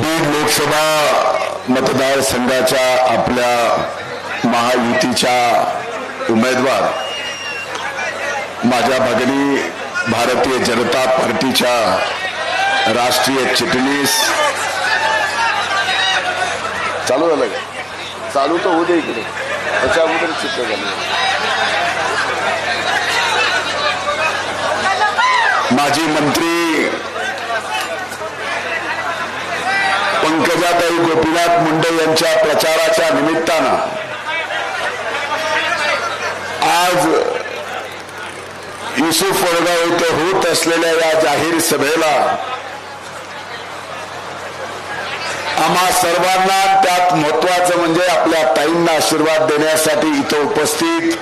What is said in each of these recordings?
बीड लोकसभा मतदारसंघाच्या आपल्या महायुतीच्या उमेदवार माझ्या भगिनी भारतीय जनता पार्टीच्या राष्ट्रीय चिटणीस. चालू झालं का? चालू तर होऊ दे इकडे. त्याच्या अगोदर चित्र झालं. माजी मंत्री पंकजाताई गोपीनाथ मुंडे यांच्या प्रचाराच्या निमित्तानं आज युसुफ वडगाव येथे होत असलेल्या या जाहीर सभेला आम्हा सर्वांना त्यात महत्वाचं म्हणजे आपल्या ताईंना आशीर्वाद देण्यासाठी इथं उपस्थित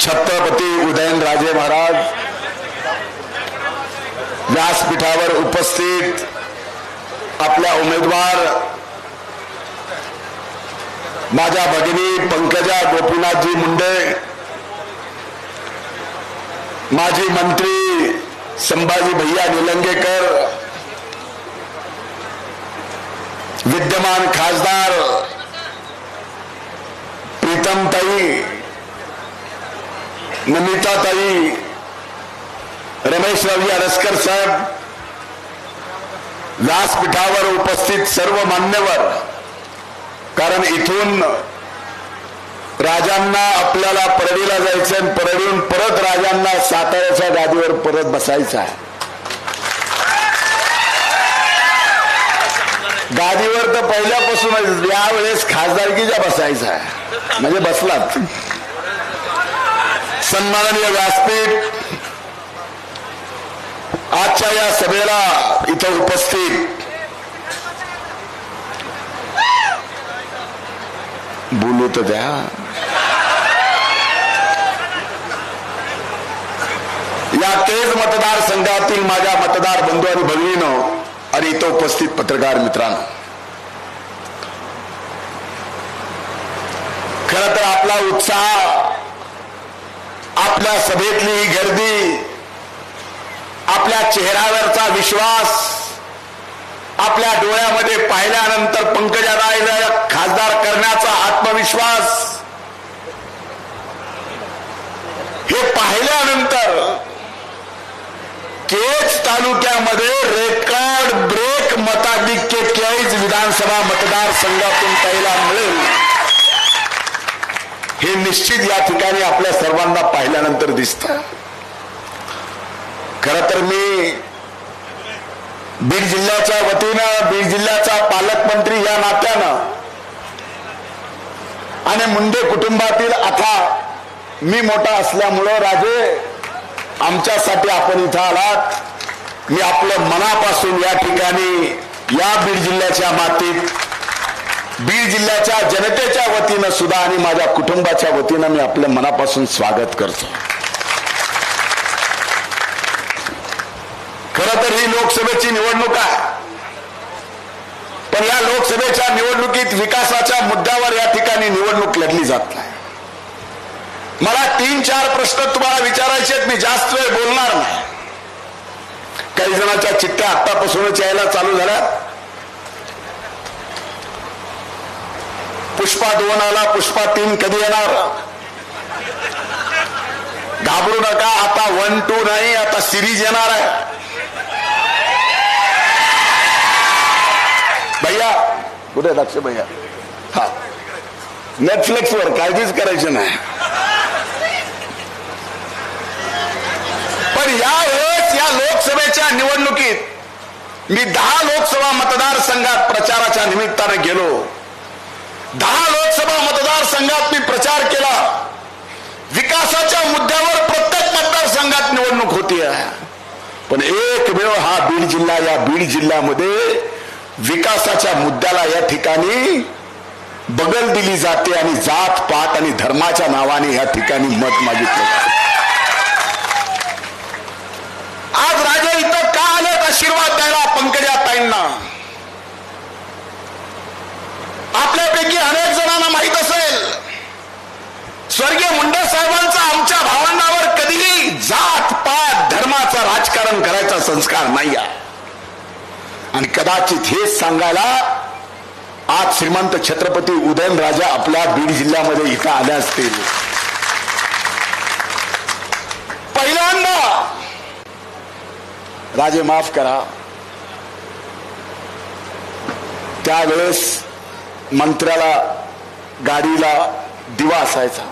छत्रपती उदयनराजे महाराज व्यासपीठावर उपस्थित आपल्या उमेदवार माझ्या भगिनी पंकजा गोपीनाथजी मुंडे माजी मंत्री संभाजी भैया निलंगेकर विद्यमान खासदार प्रीतमताई नमिताताई रमेश रावजी अरसकर साहेब व्यासपीठावर उपस्थित सर्व मान्यवर कारण इथून राजांना आपल्याला परडीला जायचं आणि परडीहून परत राजांना साताऱ्याच्या गादीवर परत बसायचं आहे. गादीवर तर पहिल्यापासूनच यावेळेस खासदारकीच्या बसायचा आहे. म्हणजे बसलात. सन्माननीय व्यासपीठ आजच्या या सभेला इथं उपस्थित बोलू तर द्या. या तेज मतदारसंघातील माझ्या मतदार बंधू आणि भगिनीनं आणि इथं उपस्थित पत्रकार मित्रांनो खर तर आपला उत्साह आपल्या सभेतली गर्दी आपल्या चेहऱ्यावरचा विश्वास आपल्या डोळ्यामध्ये पाहिल्यानंतर पंकजा रायला खासदार करण्याचा आत्मविश्वास हे पाहिल्यानंतर केज तालुक्यामध्ये रेकॉर्ड ब्रेक मताधिक्य केज विधानसभा मतदारसंघातून पहिला मिळेल. हे निश्चित या ठिकाणी आपल्या सर्वांना पाहिल्यानंतर दिसतं. खर तर मी बीड जिल्ह्याच्या वतीनं बीड जिल्ह्याचा पालकमंत्री या नात्यानं आणि मुंडे कुटुंबातील आता मी मोठा असल्यामुळं राजे आमच्यासाठी आपण इथं आलात. मी आपलं मनापासून या ठिकाणी या बीड जिल्ह्याच्या मातीत बीड जिल्ह्याच्या जनतेच्या वतीनं सुद्धा आणि माझ्या कुटुंबाच्या वतीनं मी आपलं मनापासून स्वागत करतो. खर तर ही लोकसभेची निवडणूक आहे. पण या लोकसभेच्या निवडणुकीत विकासाच्या मुद्द्यावर या ठिकाणी निवडणूक लढली जात नाही. मला तीन चार प्रश्न तुम्हाला विचारायचे आहेत मी जास्त वेळ बोलणार नाही. काही जणांच्या चिठ्ठ्या आतापासूनच यायला चालू झाल्या. पुष्पा दोन आला पुष्पा तीन कधी येणार? घाबरू नका आता वन टू नाही आता सिरीज येणार आहे. भैया कुठे लक्ष भैया? हा. नेटफ्लिक्सवर काळजीच करायची नाही. पण यावेळेस या लोकसभेच्या निवडणुकीत मी दहा लोकसभा मतदारसंघात प्रचाराच्या निमित्ताने गेलो. दहा लोकसभा मतदारसंघात मी प्रचार केला. विकासाच्या मुद्द्यावर प्रत्येक मतदारसंघात निवडणूक होती पण एक वेळ हा बीड जिल्हा या बीड जिल्ह्यामध्ये विकासाच्या मुद्द्याला या ठिकाणी बगल दिली जाते आणि जात पात आणि धर्माच्या नावाने या ठिकाणी मत मागितलं आज राजे इथं का आलेत? आशीर्वाद द्यायला पंकजा ताईंना आपल्यापैकी अनेक जणांना माहीत असेल स्वर्गीय मुंडे साहेबांचा आमच्या भावंडावर कधीही जात पात धर्माचा राजकारण करायचा संस्कार नाही आहे आणि कदाचित हेच सांगायला आज श्रीमंत छत्रपती उदयनराजा आपल्या बीड जिल्ह्यामध्ये इथं आले असतील. पहिल्यांदा राजे माफ करा. त्यावेळेस मंत्र्याला गाडीला दिवा असायचा.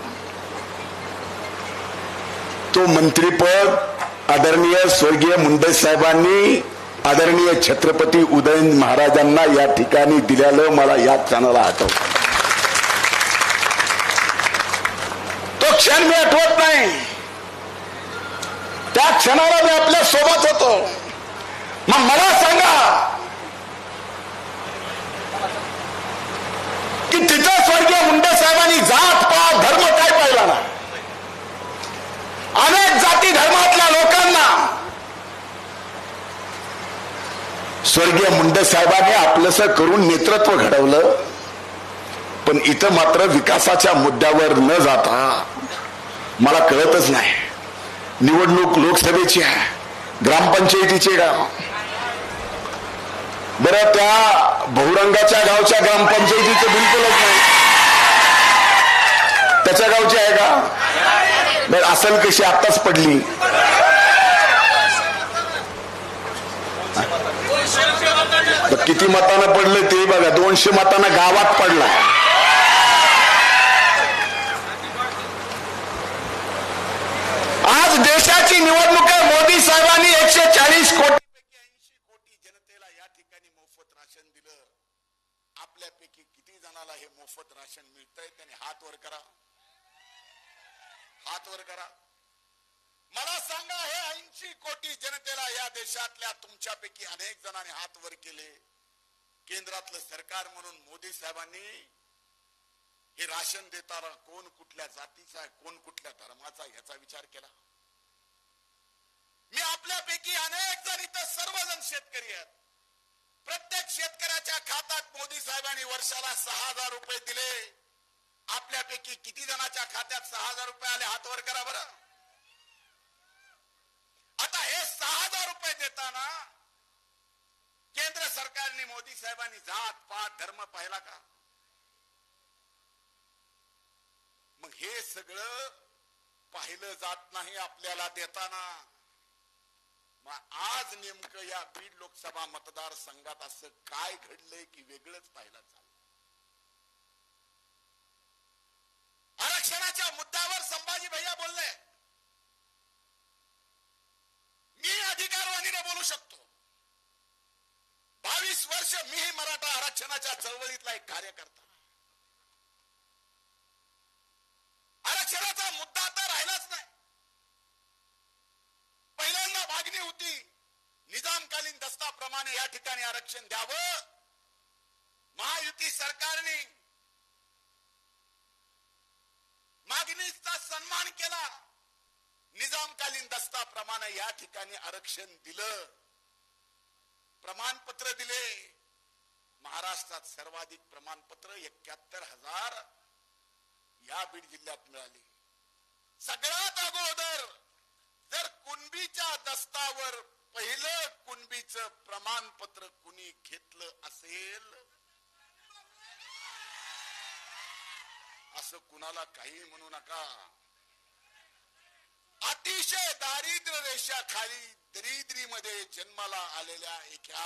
तो मंत्रीपद आदरणीय स्वर्गीय मुंडे साहेबांनी आदरणीय छत्रपती उदयन महाराजांना या ठिकाणी दिल्यालं मला या क्षणाला आठवत. तो क्षण मी आठवत नाही. त्या क्षणाला मी आपल्यासोबत होतो. मग मला सांगा की तिथं स्वर्गीय मुंडे साहेबांनी जात पात धर्म काय पाहिला ना अनेक जाती धर्मातल्या लोकांना स्वर्गीय मुंड साहेबांनी आपलंस करून नेतृत्व घडवलं. पण इथं मात्र विकासाच्या मुद्द्यावर न जाता मला कळतच नाही. निवडणूक लोकसभेची आहे ग्रामपंचायतीची गाव. बर त्या बहुरंगाच्या गावच्या ग्रामपंचायतीचं बिलकुलच नाही. त्याच्या गावची आहे का? बरं असेल कशी आत्ताच पडली तर किती मतानं पडलं ते बघा. दोनशे मतानं गावात पडला. आज देशाची निवडणूक आहे. मोदी साहेबांनी एकशे चाळीस कोटी ऐंशी कोटी जनतेला या ठिकाणी मोफत राशन दिलं. आपल्यापैकी किती जणाला हे मोफत राशन मिळतंय? त्याने हात वर करा. हात वर करा. मला सांगा हे ऐंशी कोटी जनतेला या देशातल्या तुमच्यापैकी अनेक जणांनी हात वर केले. केंद्रातलं सरकार म्हणून मोदी साहेबांनी हे राशन देताना कोण कुठल्या जातीचा आहे कोण कुठल्या धर्माचा याचा विचार केला. मी आपल्यापैकी अनेक जण इथं सर्वजण शेतकरी आहेत. प्रत्येक शेतकऱ्याच्या खात्यात मोदी साहेबांनी वर्षाला सहा हजार रुपये दिले. आपल्यापैकी किती जणांच्या खात्यात सहा हजार रुपये आले हातवर करा बरं. आता हे सहा हजार रुपये देताना मोदी साहेबांनी जात पात धर्म पाहिला का? मग हे सगळं पाहिलं जात नाही आपल्याला देताना. मग आज नेमकं या बीड लोकसभा मतदारसंघात असं काय घडलंय की वेगळंच पाहिलं चाललं आरक्षणाच्या मुद्द्यावर संभाजी भैया बोलले. मी अधिकारवाणीने बोलू शकतो. वर्ष मीही मराठा आरक्षणाच्या चळवळीतला एक कार्यकर्ता. आरक्षणाचा मुद्दा तर राहिलाच नाही. पहिल्यांदा मागणी होती निजामकालीन दस्ताप्रमाणे या ठिकाणी आरक्षण द्यावं. महायुती सरकारने मागणीचा सन्मान केला. निजामकालीन दस्ताप्रमाणे या ठिकाणी आरक्षण दिलं. प्रमाणपत्र दिले. महाराष्ट्रात सर्वाधिक प्रमाणपत्र एक्क्याहत्तर हजार या बीड जिल्ह्यात मिळाले. सगळ्यात अगोदर जर कुणबीच्या दस्तावर पहिलं कुणबीच प्रमाणपत्र कुणी घेतलं असेल असं कुणाला काही म्हणू नका. अतिशय दारिद्र्य रेषाखाली दरिद्रीमध्ये जन्माला आलेल्या एका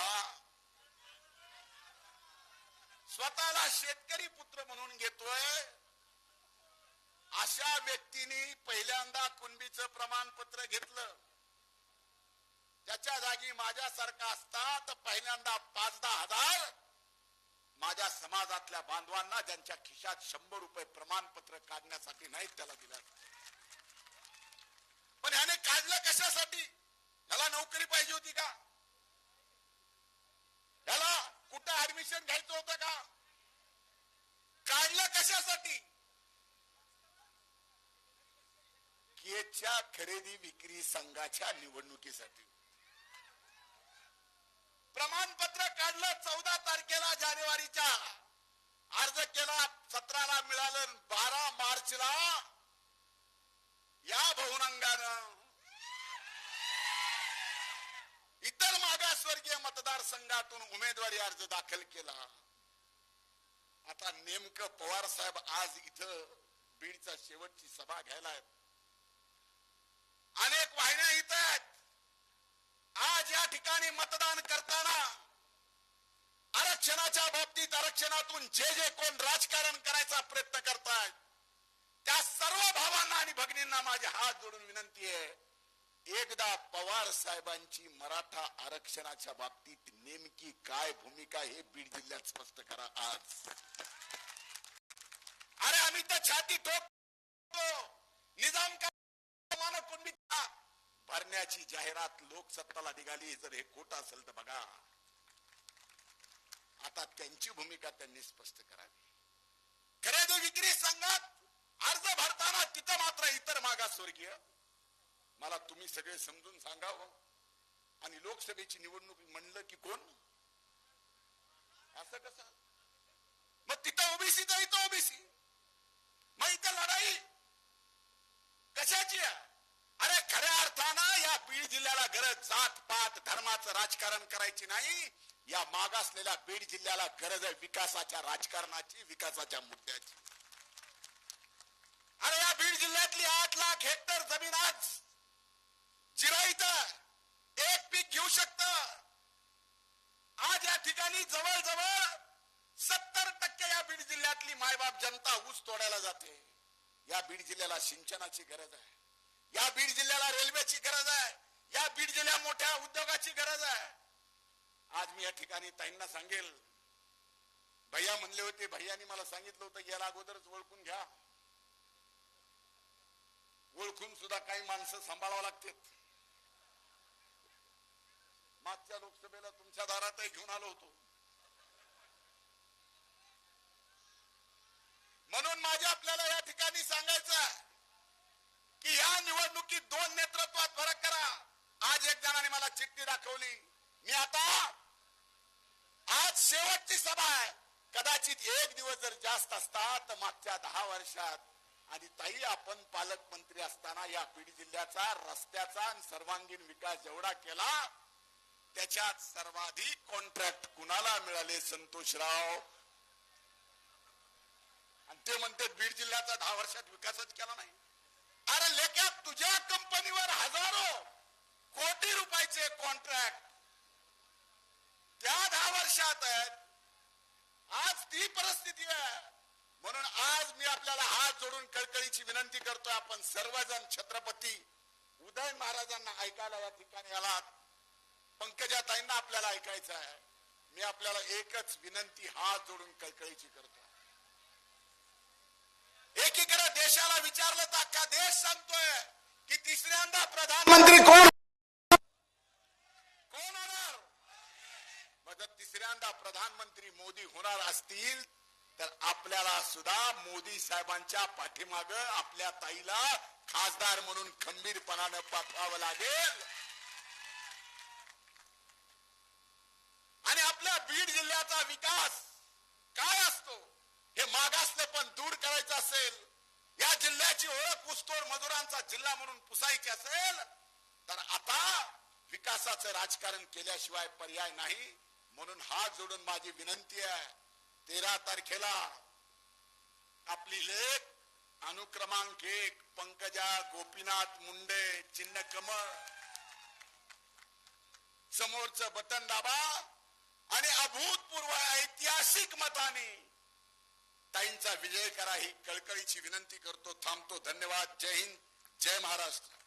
स्वतःला शेतकरी पुत्र म्हणून घेतोय. अशा व्यक्तीने पहिल्यांदा कुणबीचं प्रमाणपत्र घेतलं. त्याच्या जागी माझ्यासारखा असता तर पहिल्यांदा पाच दहा हजार माझ्या समाजातल्या बांधवांना ज्यांच्या खिशात शंभर रुपये प्रमाणपत्र काढण्यासाठी नाहीत त्याला दिलं. पण ह्याने काढलं कशासाठी? ह्याला नोकरी पाहिजे होती का? ह्याला कुठं ऍडमिशन घ्यायचं होतं का? काढलं कशासाठी? केच्या खरेदी विक्री संघाच्या निवडणुकीसाठी. प्रमाणपत्र काढलं चौदा तारखेला जानेवारीच्या. अर्ज केला सतराला मिळालं बारा मार्चला. या बहुरंगानं इतर मागासवर्गीय मतदारसंघातून उमेदवारी अर्ज दाखल केला. आता नेमकं पवार साहेब आज इथं बीडचा शेवटची सभा घ्यायला आहेत. अनेक वाहिन्या इथं आहेत. आज या ठिकाणी मतदान करताना आरक्षणाच्या बाबतीत आरक्षणातून जे जे कोण राजकारण करायचा प्रयत्न करतायत त्या सर्व भावांना आणि भगिनींना माझे हात जोडून विनंती आहे. एकदा पवार साहेबांची मराठा आरक्षणाच्या बाबतीत नेमकी काय भूमिका हे बीड जिल्ह्यात स्पष्ट करा आज. अरे आम्ही तर छाती ठोकतो निजाम का भरण्याची जाहिरात लोकसत्ताला निघाली जर हे खोट असेल तर बघा. आता त्यांची भूमिका त्यांनी स्पष्ट करावी. खरेदी विक्री संघात अर्ज भरताना तिथं मात्र इतर मागासवर्गीय मला तुम्ही सगळे समजून सांगावं. आणि लोकसभेची निवडणूक म्हणलं की कोण? असं कसं? मग तिथं ओबीसी तर इथं ओबीसी. मग इथं लढाई. कशाची आहे? अरे खऱ्या अर्थानं या बीड जिल्ह्याला गरज जात पात धर्माचं राजकारण करायची नाही. या मागासलेल्या बीड जिल्ह्याला गरज आहे विकासाच्या राजकारणाची विकासाच्या मुद्द्याची. अरे या बीड जिल्ह्यातली आठ लाख हेक्टर जमीन आज जिराईत एक पीक घेऊ शकत. आज या ठिकाणी जवळजवळ सत्तर टक्के या बीड जिल्ह्यातली मायबाप जनता ऊस तोडायला जाते. या बीड जिल्ह्याला सिंचनाची गरज आहे. या बीड जिल्ह्याला रेल्वेची गरज आहे. या बीड जिल्ह्या मोठ्या उद्योगाची गरज आहे. आज मी या ठिकाणी ताईंना सांगेल. भैया म्हणले होते भैयानी मला सांगितलं होतं याला अगोदरच ओळखून घ्या. ओळखून सुद्धा काही माणसं सांभाळावं लागतात. मागच्या लोकसभेला तुमच्या दारातही घेऊन आलो होतो. म्हणून माझे आपल्याला या ठिकाणी सांगायचं आहे की या निवडणुकीत दोन नेतृत्वात फरक करा. आज एक जणाने मला चिठ्ठी दाखवली. मी आता आज शेवटची सभा आहे. कदाचित एक दिवस जर जास्त असता तर मागच्या दहा वर्षात. आणि ताई आपण पालकमंत्री असताना या बीड जिल्ह्याचा रस्त्याचा आणि सर्वांगीण विकास जेवढा केला त्याच्यात सर्वाधिक कॉन्ट्रॅक्ट कुणाला मिळाले? संतोषराव. आणि ते म्हणते बीड जिल्ह्याचा दहा वर्षात विकासच केला नाही. अरे लेख्या तुझ्या कंपनीवर हजारो कोटी रुपयाचे कॉन्ट्रॅक्ट त्या दहा वर्षात आहेत. आज ती परिस्थिती आहे. म्हणून आज मी आपल्याला हात जोडून कळकळीची विनंती करतोय आपण सर्वजण छत्रपती उदय महाराजांना ऐकायला या ठिकाणी आलात. पंकजा ताईंना आपल्याला ऐकायचं आहे. मी आपल्याला एकच विनंती हात जोडून कळकळीची करतो. एकीकडे देशाला विचारलं तर अख्खा देश सांगतोय की तिसऱ्यांदा प्रधानमंत्री कोण? कोण होणार? मग तिसऱ्यांदा प्रधानमंत्री मोदी होणार असतील तर आपल्याला सुद्धा मोदी साहेबांच्या पाठीमाग आपल्या ताईला खासदार म्हणून खंबीरपणानं पाठवावं लागेल. आणि आपल्या बीड जिल्ह्याचा विकास काय असतो हे मागासले पण दूर करायचं असेल या जिल्ह्याची ओळख ऊसतोड मजुरांचा जिल्हा म्हणून पुसायची असेल तर आता विकासाचं राजकारण केल्याशिवाय पर्याय नाही म्हणून हात जोडून माझी विनंती आहे तेरा तारखेला आपली लेख अनुक्रमांक एक पंकजा गोपीनाथ मुंडे चिन्ह कमळ समोरचं बटन दाबा. आणि अभूतपूर्व ऐतिहासिक मताने ताईंचा विजय करा ही कळकळीची विनंती करतो थांबतो. धन्यवाद. जय हिंद. जय महाराष्ट्र.